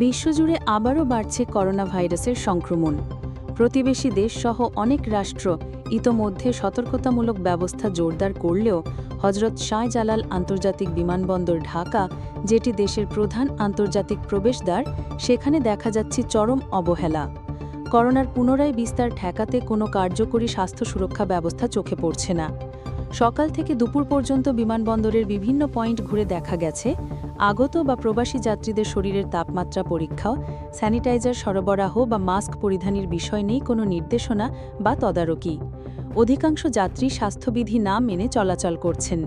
বিশ্বজুড়ে আবারও বাড়ছে করোনা ভাইরাসের সংক্রমণ। প্রতিবেশী দেশসহ অনেক রাষ্ট্র ইতোমধ্যে সতর্কতামূলক ব্যবস্থা জোরদার করলেও হজরত শাহজালাল আন্তর্জাতিক বিমানবন্দর ঢাকা, যেটি দেশের প্রধান আন্তর্জাতিক প্রবেশদ্বার, সেখানে দেখা যাচ্ছে চরম অবহেলা। করোনার পুনরায় বিস্তার ঠেকাতে কোনো কার্যকরী স্বাস্থ্য সুরক্ষা ব্যবস্থা চোখে পড়ছে না। সকাল থেকে দুপুর পর্যন্ত বিমানবন্দরের বিভিন্ন পয়েন্ট ঘুরে দেখা গেছে আগত বা প্রবাসী যাত্রীদের শরীরের তাপমাত্রা পরীক্ষা, স্যানিটাইজার সরবরাহ বা মাস্ক পরিধানের বিষয় নেই কোনো নির্দেশনা বা তদারকি। অধিকাংশ যাত্রী স্বাস্থ্যবিধি না মেনে চলাচল করছেন।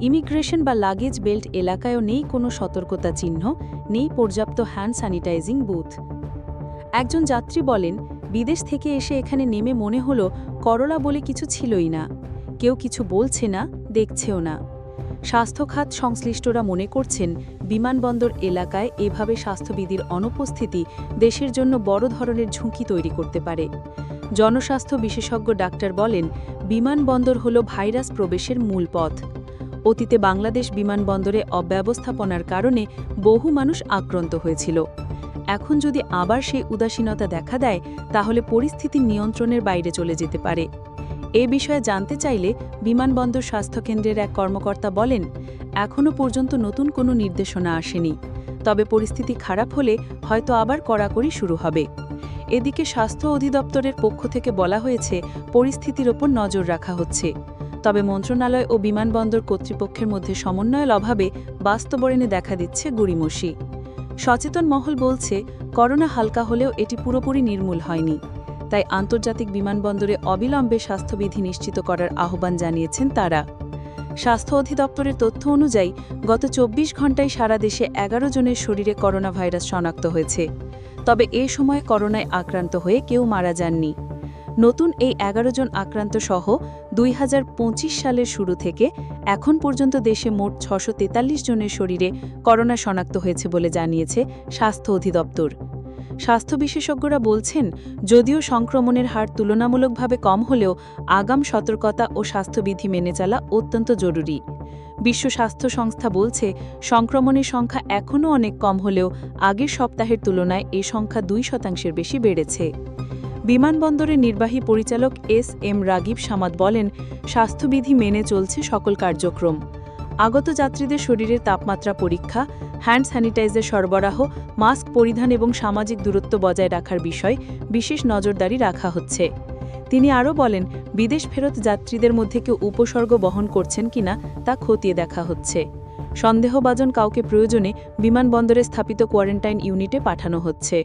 ইমিগ্রেশন বা লাগেজ বেল্ট এলাকায়ও নেই কোনো সতর্কতা চিহ্ন, নেই পর্যাপ্ত হ্যান্ড স্যানিটাইজিং বুথ। একজন যাত্রী বলেন, বিদেশ থেকে এসে এখানে নেমে মনে হলো করলা বলে কিছু ছিলই না। কেউ কিছু বলছে না, দেখছেও না। স্বাস্থ্যখাত সংশ্লিষ্টরা মনে করছেন, বিমানবন্দর এলাকায় এভাবে স্বাস্থ্যবিধির অনুপস্থিতি দেশের জন্য বড় ধরনের ঝুঁকি তৈরি করতে পারে। জনস্বাস্থ্য বিশেষজ্ঞ ডাক্তার বলেন, বিমানবন্দর হল ভাইরাস প্রবেশের মূল পথ। অতীতে বাংলাদেশ বিমানবন্দরে অব্যবস্থাপনার কারণে বহু মানুষ আক্রান্ত হয়েছিল। এখন যদি আবার সেই উদাসীনতা দেখা দেয়, তাহলে পরিস্থিতি নিয়ন্ত্রণের বাইরে চলে যেতে পারে। এ বিষয়ে জানতে চাইলে বিমানবন্দর স্বাস্থ্যকেন্দ্রের এক কর্মকর্তা বলেন, এখনও পর্যন্ত নতুন কোনো নির্দেশনা আসেনি। তবে পরিস্থিতি খারাপ হলে হয়তো আবার কড়াকড়ি শুরু হবে। এদিকে স্বাস্থ্য অধিদপ্তরের পক্ষ থেকে বলা হয়েছে, পরিস্থিতির ওপর নজর রাখা হচ্ছে। তবে মন্ত্রণালয় ও বিমানবন্দর কর্তৃপক্ষের মধ্যে সমন্বয়ের অভাবে বাস্তবরণে দেখা দিচ্ছে গুড়িমসি। সচেতন মহল বলছে, করোনা হালকা হলেও এটি পুরোপুরি নির্মূল হয়নি। তাই আন্তর্জাতিক বিমানবন্দরে অবিলম্বে স্বাস্থ্যবিধি নিশ্চিত করার আহ্বান জানিয়েছেন তারা। স্বাস্থ্য অধিদপ্তরের তথ্য অনুযায়ী, গত চব্বিশ ঘণ্টায় সারা দেশে এগারো জনের শরীরে করোনা ভাইরাস শনাক্ত হয়েছে। তবে এ সময় করোনায় আক্রান্ত হয়ে কেউ মারা যাননি। নতুন এই এগারো জন আক্রান্ত সহ দুই হাজার পঁচিশ সালের শুরু থেকে এখন পর্যন্ত দেশে মোট ছশো জনের শরীরে করোনা শনাক্ত হয়েছে বলে জানিয়েছে স্বাস্থ্য অধিদপ্তর। স্বাস্থ্য বিশেষজ্ঞরা বলছেন, যদিও সংক্রমণের হার তুলনামূলকভাবে কম হলেও আগাম সতর্কতা ও স্বাস্থ্যবিধি মেনে চলা অত্যন্ত জরুরি। বিশ্ব স্বাস্থ্য সংস্থা বলছে, সংক্রমণের সংখ্যা এখনও অনেক কম হলেও আগের সপ্তাহের তুলনায় এ সংখ্যা দুই শতাংশের বেশি বেড়েছে। বিমানবন্দরের নির্বাহী পরিচালক এস এম রাগিব সামাদ বলেন, স্বাস্থ্যবিধি মেনে চলছে সকল কার্যক্রম। আগত যাত্রীদের শরীরের তাপমাত্রা পরীক্ষা, হ্যান্ড স্যানিটাইজার সরবরাহ, মাস্ক পরিধান এবং সামাজিক দূরত্ব বজায় রাখার বিষয় বিশেষ নজরদারি রাখা হচ্ছে। তিনি আরও বলেন, বিদেশ ফেরত যাত্রীদের মধ্যে কেউ উপসর্গ বহন করছেন কিনা তা খতিয়ে দেখা হচ্ছে। সন্দেহভাজন কাউকে প্রয়োজনে বিমানবন্দরে স্থাপিত কোয়ারেন্টাইন ইউনিটে পাঠানো হচ্ছে।